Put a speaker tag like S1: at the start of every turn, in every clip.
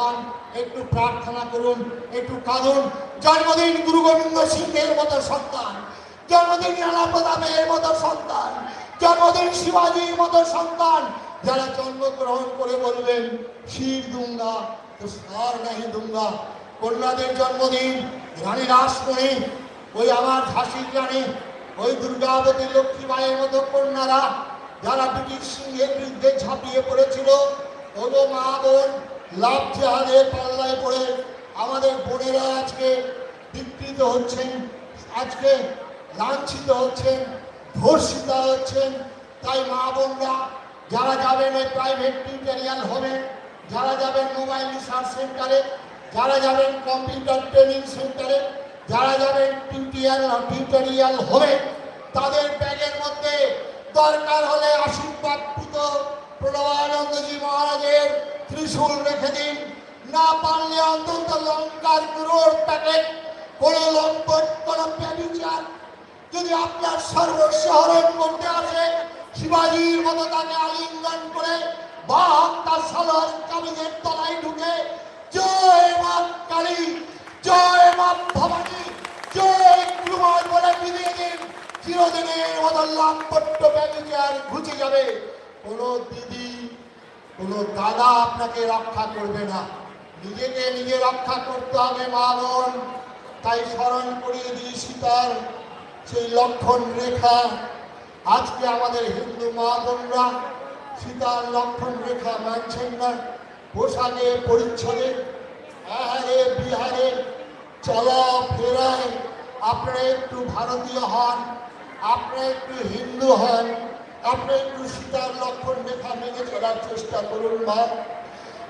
S1: হন একটু প্রার্থনা করুন, একটু কাঁদুন। জন্মদিন গুরু গোবিন্দ সিংহের মতো সন্তান। জন্মদিন রানা প্রতাপের মতো সন্তান। জন্মদিন শিবাজির মতো সন্তান। যারা জন্মগ্রহণ করে বলবেন শির দুঙ্গা, তো সার নাহি দুঙ্গা। কন্যাদের জন্মদিন, রানী রাসমণি, ওই আমার ঝাঁসির রানী, ওই দুর্গাবতী লক্ষ্মীবাইয়ের মতো কন্যারা, যারা ব্রিটিশ সিংহের বিরুদ্ধে ঝাঁপিয়ে পড়েছিল, ওগো মা বোন লাভ জাহাজের পাল্লায় পড়ে আমাদের বোনেরা আজকে বিকৃত হচ্ছেন, আজকে লাঞ্ছিত হচ্ছেন, ধর্ষিত হচ্ছেন। তাই মা বোনরা, যারা যাবেন ওই প্রাইভেট টিউটোরিয়াল হবে যারা যাবেন মোবাইল রিসার্চ সেন্টারে যারা যাবেন কম্পিউটার ট্রেনিং সেন্টারে যারা যাবেন টিউটোরিয়াল টিউটোরিয়াল হবে তাদের ব্যাগের মধ্যে দরকার হলে মহারাজের ত্রিশূল রেখে দিন। না পারলে অন্তত লঙ্কার গুরুর প্যাকেট, কোনো লম্বট কোনো প্যাবিচার যদি আপনার সর্বস্ব হরণ করতে আসে, শিবাজির মতো তাকে আলিঙ্গন করে বা তার সালার কামিজের তলায় ঢুকে, জয় মা কালী, জয় মা ভবানী, জয় কুমার বলে বিলিয়ে দিন চিরদিনের মতো লাম্পট্য ব্যবচার ঘুচে যাবে। কোনো দিদি কোনো দাদা আপনাকে রক্ষা করবে না। নিজেকে নিজে রক্ষা করতে হবে মা বোন তাই স্মরণ করিয়ে দিই সীতার সেই লক্ষণ রেখা। আজকে আমাদের হিন্দু মা বোনরা সীতার লক্ষণ রেখা মানছেন না। পোশাকে, পরিচ্ছদে, আহারে, বিহারে, চলা, ফেরায় আপনারা একটু ভারতীয় হন, আপনারা একটু হিন্দু হন। আপনি একটু সীতার লক্ষণ রেখা মেনে চলার চেষ্টা করুন, মা।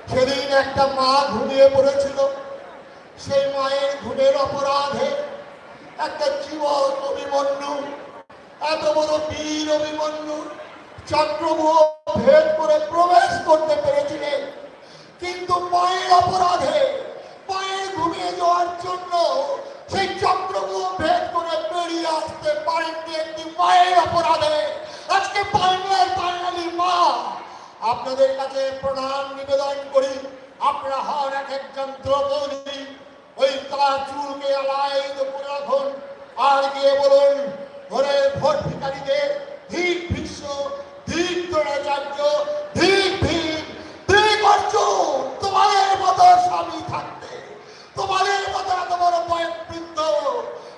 S1: সেদিন একটা মা ঘুমিয়ে পড়েছিল। সেই মায়ের ঘুমের অপরাধে একটা জীবন অভিমন্যু, এত বড় বীর অভিমন্যু, চক্রবুহ ভেদ করে প্রবেশ করতে পেরেছিলেন। কিন্তু মায়ের অপরাধে, মায়ের ঘুমিয়ে যাওয়ার জন্য সেই চক্রবুহ ভেদ করে বেরিয়ে আসতে পারেননি একটি মায়ের অপরাধে। আজকে বাংলার বাঙালি মা। আপনাদের কাছে প্রণাম, নিবেদন করি। আপনারা হন এক একজন দ্রৌপদী। ওই তার চুলকে আলাইদ করে রাখুন। আর গিয়ে বলুন ঘরে ভোট ভিকারীদের ধীর ভীষ্ম, ধীর দ্রোণাচার্য, ধীর ভীম, ধীর অর্জুন, তোমাদের মতো স্বামী থাকতে তোমাদের মতো এত বড় বৃদ্ধ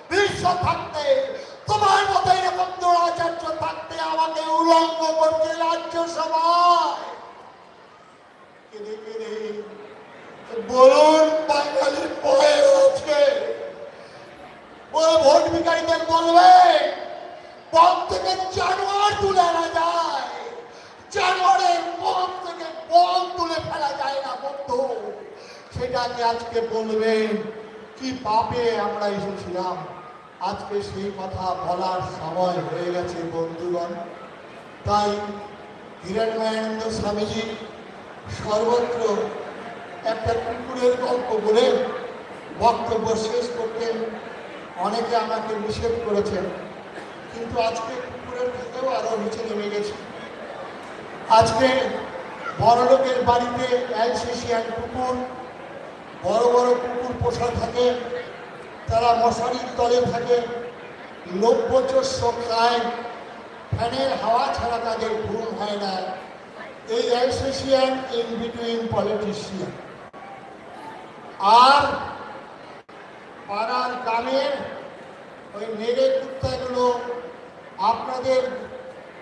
S1: বিশ্ব থাকতে করতে রাজ্য সভায় কেঁদে বলুন বাঙালির আজকে। ওই ভোট ভিকারীদের বলবে পথ থেকে জানোয়ার তুলে আনা যায়। জানোয়ারের পথ থেকে বল তুলে ফেলা যায় না, বন্ধু। সেটাকে আজকে বলবেন? কি পাপে আমরা এসেছিলাম? আজকে সেই কথা বলার সময় হয়ে গেছে, বন্ধুগণ। তাই হিরণময়ানন্দ স্বামীজি সর্বত্র একটা কুকুরের গল্প বলে বক্তব্য শেষ করতেন অনেকে আমাকে নিষেধ করেছেন। কিন্তু আজকে কুকুরের থেকেও আরও নিচে নেমে গেছে। আজকে বড় লোকের বাড়িতে অ্যালসেশিয়ান কুকুর, বড় বড় কুকুর পোষা থাকে, তারা মশারির তলে থাকে নব্যচস্য খায়। ফ্যানের হাওয়া ছাড়া তাদের ঘুম হয় না। এই অ্যাসোসিয়ান ইন বিটুইন পলিটিশিয়ান। আর পাড়ার গ্রামের ওই নেড়ে কুত্তাগুলো আপনাদের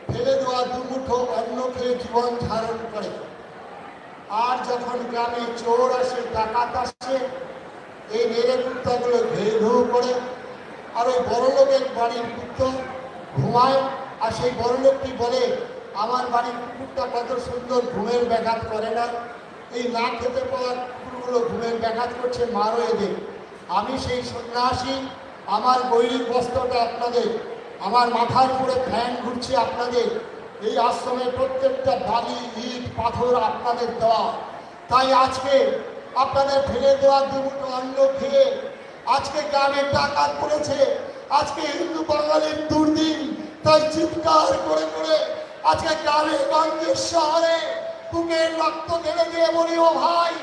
S1: ফেলে দেওয়া দুমুঠো অন্ন খেয়ে জীবন ধারণ করে। আর যখন গ্রামে চোর আসে, ডাকাত আসে, এই নেড়ে কুত্তাগুলো ঘেউ ঘেউ করে, আর ওই বড় লোকের বাড়ির কুত্তা ঘুমায় আর সেই বড় লোকটি বলে, আমার বাড়ির কুকুরটা কত সুন্দর, ঘুমের ব্যাঘাত করে না। এই না খেতে পাওয়ার কুকুরগুলো ঘুমের ব্যাঘাত করছে, মারো এদের। আমি সেই সন্ন্যাসী, আমার গৈরিক বস্ত্রটা আপনাদের, আমার মাথার উপরে ফ্যান ঘুরছে আপনাদের। এই আশ্রমে প্রত্যেকটা বালি, ইট, পাথর আপনাদের দেওয়া। তাই আজকে আপনাদের ফেলে দেওয়া দুমুটো অন্ন খেয়ে আজকে গ্রামে টাকা পড়েছে আজকে হিন্দু বাঙালির দুর্দিন তাই চিৎকার করে করে আজকে গালে গঞ্জের শহরে বুকের রক্ত ঢেলে দিয়ে বলি, ও ভাই